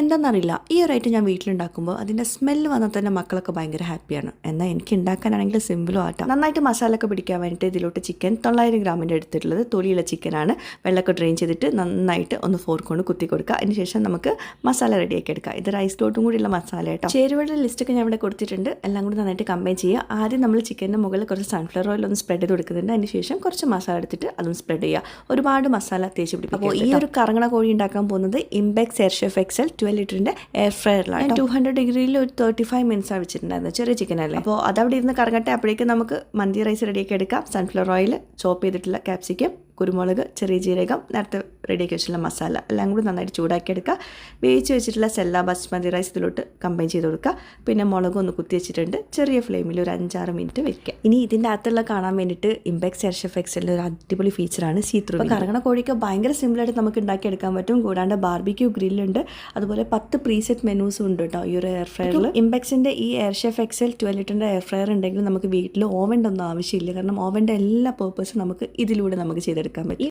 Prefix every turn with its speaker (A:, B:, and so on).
A: എന്താണെന്നറിയില്ല ഈ ഒരു ഐറ്റം ഞാൻ വീട്ടിലുണ്ടാക്കുമ്പോൾ അതിന്റെ സ്മെല്ല് വന്നാൽ തന്നെ മക്കളൊക്കെ ഭയങ്കര ഹാപ്പിയാണ് എന്നാൽ എനിക്ക് ഉണ്ടാക്കാനാണെങ്കിൽ സിമ്പിളും ആട്ടാം. നന്നായിട്ട് മസാല ഒക്കെ പിടിക്കാൻ വേണ്ടിയിട്ട് ഇതിലോട്ട് ചിക്കൻ തൊള്ളായിരം ഗ്രാമിന്റെ എടുത്തിട്ടുള്ളത് തൊലിയുള്ള ചിക്കനാണ് വെള്ളമൊക്കെ ഡ്രെയിൻ ചെയ്തിട്ട് നന്നായിട്ട് ഒന്ന് ഫോർക്ക് കൊണ്ട് കുത്തി കൊടുക്കുക അതിനുശേഷം നമുക്ക് മസാല റെഡിയാക്കി എടുക്കാം. ഇത് റൈസ് റൈസിലോട്ടും കൂടിയുള്ള മസാല കേട്ടോ ചേരുവയുടെ ലിസ്റ്റൊക്കെ ഞാൻ ഇവിടെ കൊടുത്തിട്ടുണ്ട്. എല്ലാം കൂടി നന്നായിട്ട് കമ്പൈൻ ചെയ്യുക. ആദ്യം നമ്മൾ ചിക്കന്റെ മുകളിൽ കുറച്ച് സൺഫ്ലവർ ഓയിൽ ഒന്ന് സ്പ്രെഡ് ചെയ്ത് കൊടുക്കുന്നുണ്ട്. അതിന് ശേഷം കുറച്ച് മസാല എടുത്തിട്ട് അതും സ്പ്രെഡ് ചെയ്യുക. ഒരുപാട് മസാല തേച്ച് പിടിപ്പിക്കും അപ്പോൾ ഈ ഒരു കറങ്ങണ കോഴി ഉണ്ടാക്കാൻ പോകുന്നത് Impex air chef excel excel twelve ലിറ്ററിന്റെ എയർ ഫ്രയറിലാണ് ടു ഹൺഡ്രഡ് ഡിഗ്രിയിൽ ഒരു തേർട്ടി ഫൈവ് മിനിറ്റ്സ് ആണ് വെച്ചിട്ടുണ്ടായിരുന്നത്. ചെറിയ ചിക്കൻ അല്ലേ? അപ്പോൾ അത് അവിടെ ഇരുന്ന് കറങ്ങട്ടെ. അപ്പോഴേക്കും നമുക്ക് മന്തി റൈസ് റെഡിയാക്കി എടുക്കാം. സൺഫ്ലവർ ഓയിൽ ചോപ്പ് ചെയ്തിട്ടുള്ള ക്യാപ്സിക്കം കുരുമുളക് ചെറിയ ജീരകം നേരത്തെ റെഡിയാക്കി വെച്ചിട്ടുള്ള മസാല എല്ലാം കൂടി നന്നായിട്ട് ചൂടാക്കി എടുക്കുക വേവിച്ച് വെച്ചിട്ടുള്ള സെല്ല ബസ്മതി റൈസ് ഇതിലോട്ട് കമ്പൈൻ ചെയ്ത് കൊടുക്കുക. പിന്നെ മുളകും ഒന്ന് കുത്തി വെച്ചിട്ടുണ്ട്. ചെറിയ ഫ്ലെയിമിൽ ഒരു അഞ്ചാറ് മിനിറ്റ് വെക്കുക. ഇനി ഇതിന്റെ അകത്തുള്ള കാണാൻ വേണ്ടിയിട്ട് ഇംബെക്സ് എർഷഫ് എക്സലിന്റെ ഒരു അടിപൊളി ഫീച്ചറാണ് സീത്രൂ കറങ്ങണ കോഴിക്ക് ഭയങ്കര സിമ്പിളായിട്ട് നമുക്ക് ഉണ്ടാക്കിയെടുക്കാൻ പറ്റും. കൂടാണ്ട് ബാർബിക്യൂ ഗ്രില്ലുണ്ട് അതുപോലെ പത്ത് പ്രീസെറ്റ് മെനൂസും ഉണ്ട് കേട്ടോ ഈ ഒരു എയർ ഫ്രയറിൽ ഇമ്പാക്സിന്റെ ഈ എയർ ഷെഫ് എക്സൽ ട്വൽവ് ലിറ്ററിന്റെ എയർ ഫ്രയർ ഉണ്ടെങ്കിൽ നമുക്ക് വീട്ടിൽ ഓവന്റെ ഒന്നും ആവശ്യമില്ല. കാരണം ഓവന്റെ എല്ലാ പേർപ്പസും നമുക്ക് ഇതിലൂടെ നമുക്ക് ചെയ്തെടുക്കാൻ പറ്റും.